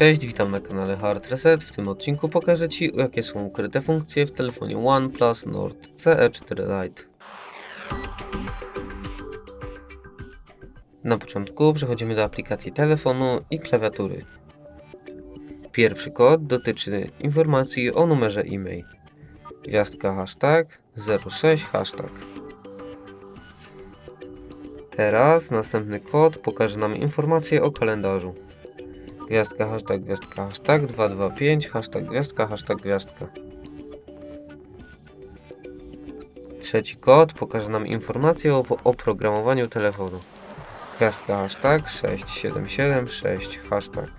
Cześć, witam na kanale Hard Reset. W tym odcinku pokażę Ci, jakie są ukryte funkcje w telefonie OnePlus Nord CE4 Lite. Na początku przechodzimy do aplikacji telefonu i klawiatury. Pierwszy kod dotyczy informacji o numerze e-mail. Gwiazdka hashtag 06 hashtag. Teraz następny kod pokaże nam informacje o kalendarzu. Gwiazdka, hashtag, gwiazdka, hashtag, 225, hashtag, gwiazdka, hashtag, gwiazdka. Trzeci kod pokaże nam informacje o oprogramowaniu telefonu. Gwiazdka, hashtag, 6776, hashtag.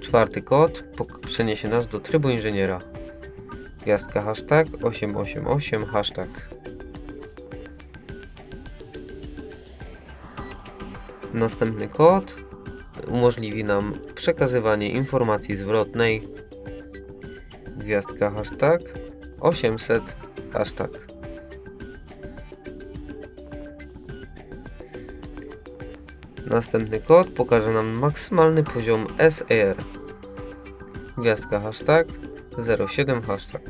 Czwarty kod przeniesie nas do trybu inżyniera. Gwiazdka, hashtag, 888, hashtag. Następny kod umożliwi nam przekazywanie informacji zwrotnej. Gwiazdka hashtag 800 hashtag. Następny kod pokaże nam maksymalny poziom SAR. Gwiazdka hashtag 07 hashtag.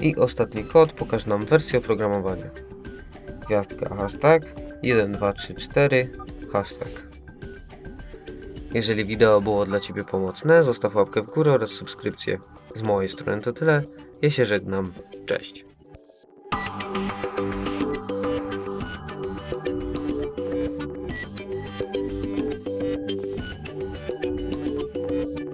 I ostatni kod pokaże nam wersję oprogramowania gwiazdka, hashtag 1234, hashtag. Jeżeli wideo było dla Ciebie pomocne, zostaw łapkę w górę oraz subskrypcję. Z mojej strony to tyle. Ja się żegnam. Cześć.